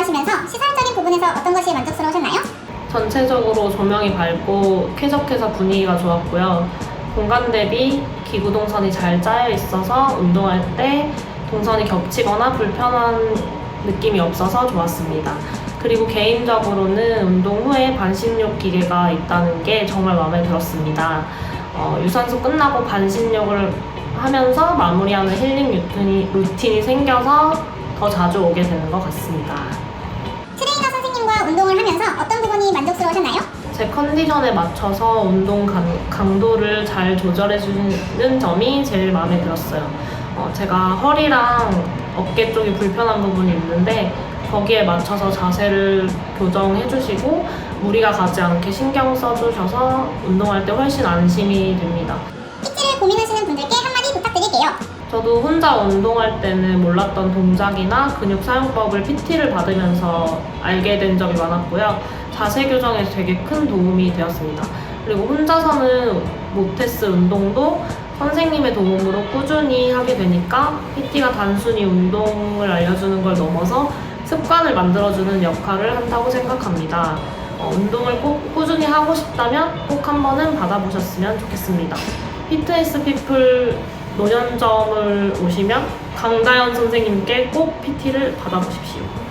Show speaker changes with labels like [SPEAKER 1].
[SPEAKER 1] 운동하시면서 시설적인 부분에서 어떤 것이 만족스러우셨나요?
[SPEAKER 2] 전체적으로 조명이 밝고 쾌적해서 분위기가 좋았고요. 공간 대비 기구 동선이 잘 짜여 있어서 운동할 때 동선이 겹치거나 불편한 느낌이 없어서 좋았습니다. 그리고 개인적으로는 운동 후에 반신욕 기계가 있다는 게 정말 마음에 들었습니다. 어, 유산소 끝나고 반신욕을 하면서 마무리하는 힐링 루틴이, 루틴이 생겨서 더 자주 오게 되는 것 같습니다.
[SPEAKER 1] 부분이 만족스러우셨나요?
[SPEAKER 2] 제 컨디션에 맞춰서 운동 강, 강도를 잘 조절해 주는 점이 제일 마음에 들었어요. 어, 제가 허리랑 어깨 쪽이 불편한 부분이 있는데 거기에 맞춰서 자세를 교정해 주시고 무리가 가지 않게 신경 써 주셔서 운동할 때 훨씬 안심이 됩니다.
[SPEAKER 1] PT를 고민하시는 분들께 한마디 부탁드릴게요.
[SPEAKER 2] 저도 혼자 운동할 때는 몰랐던 동작이나 근육 사용법을 PT를 받으면서 알게 된 점이 많았고요. 자세 교정에 되게 큰 도움이 되었습니다. 그리고 혼자서는 못했을 운동도 선생님의 도움으로 꾸준히 하게 되니까 PT가 단순히 운동을 알려주는 걸 넘어서 습관을 만들어주는 역할을 한다고 생각합니다. 어, 운동을 꼭 꾸준히 하고 싶다면 꼭 한 번은 받아보셨으면 좋겠습니다. 피트니스 피플 노년점을 오시면 강다현 선생님께 꼭 PT를 받아보십시오.